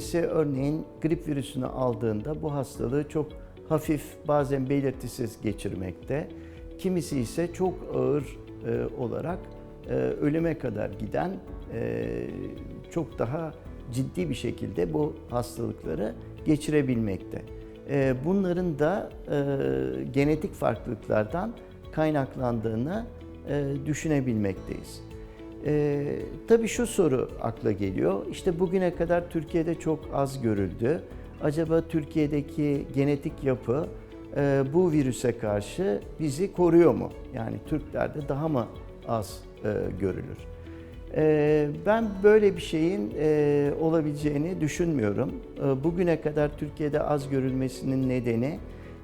Kimisi örneğin grip virüsünü aldığında bu hastalığı çok hafif bazen belirtisiz geçirmekte. Kimisi ise çok ağır e, olarak e, ölüme kadar giden e, çok daha ciddi bir şekilde bu hastalıkları geçirebilmekte. E, bunların da e, genetik farklılıklardan kaynaklandığını e, düşünebilmekteyiz. E, tabii şu soru akla geliyor. İşte bugüne kadar Türkiye'de çok az görüldü. Acaba Türkiye'deki genetik yapı e, bu virüse karşı bizi koruyor mu? Yani Türklerde daha mı az e, görülür? E, ben böyle bir şeyin e, olabileceğini düşünmüyorum. E, bugüne kadar Türkiye'de az görülmesinin nedeni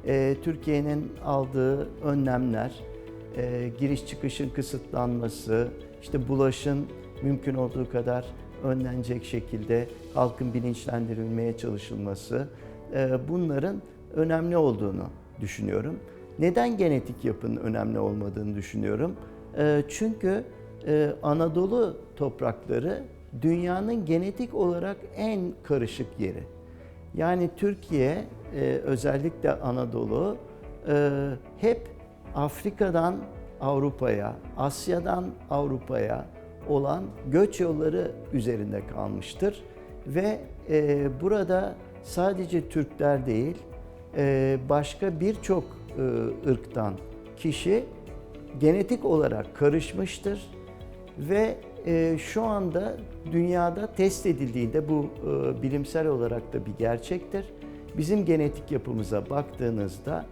e, Türkiye'nin aldığı önlemler, e, giriş çıkışın kısıtlanması, işte bulaşın mümkün olduğu kadar önlenecek şekilde halkın bilinçlendirilmeye çalışılması e, bunların önemli olduğunu düşünüyorum. Neden genetik yapının önemli olmadığını düşünüyorum? E, çünkü e, Anadolu toprakları dünyanın genetik olarak en karışık yeri. Yani Türkiye e, özellikle Anadolu e, hep Afrika'dan Avrupa'ya, Asya'dan Avrupa'ya olan göç yolları üzerinde kalmıştır. Ve e, burada sadece Türkler değil, e, başka birçok e, ırktan kişi genetik olarak karışmıştır. Ve e, şu anda dünyada test edildiğinde bu e, bilimsel olarak da bir gerçektir. Bizim genetik yapımıza baktığınızda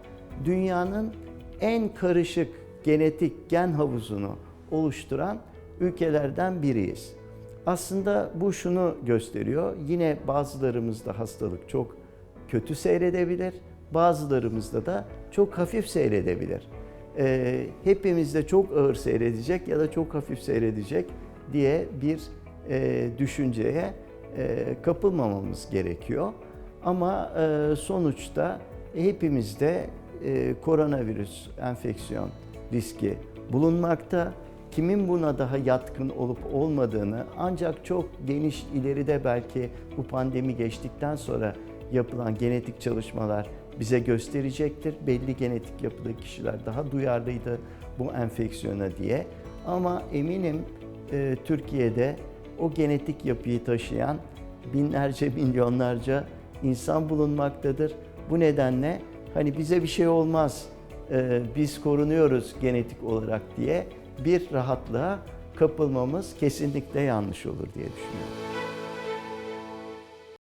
dünyanın en karışık genetik gen havuzunu oluşturan ülkelerden biriyiz. Aslında bu şunu gösteriyor. Yine bazılarımızda hastalık çok kötü seyredebilir, bazılarımızda da çok hafif seyredebilir. Ee, hepimizde çok ağır seyredecek ya da çok hafif seyredecek diye bir e, düşünceye e, kapılmamamız gerekiyor. Ama e, sonuçta hepimizde e, koronavirüs enfeksiyon riski bulunmakta. Kimin buna daha yatkın olup olmadığını ancak çok geniş ileride belki bu pandemi geçtikten sonra yapılan genetik çalışmalar bize gösterecektir. Belli genetik yapıda kişiler daha duyarlıydı bu enfeksiyona diye. Ama eminim e, Türkiye'de o genetik yapıyı taşıyan binlerce, milyonlarca insan bulunmaktadır. Bu nedenle hani bize bir şey olmaz, e, biz korunuyoruz genetik olarak diye bir rahatlığa kapılmamız kesinlikle yanlış olur diye düşünüyorum.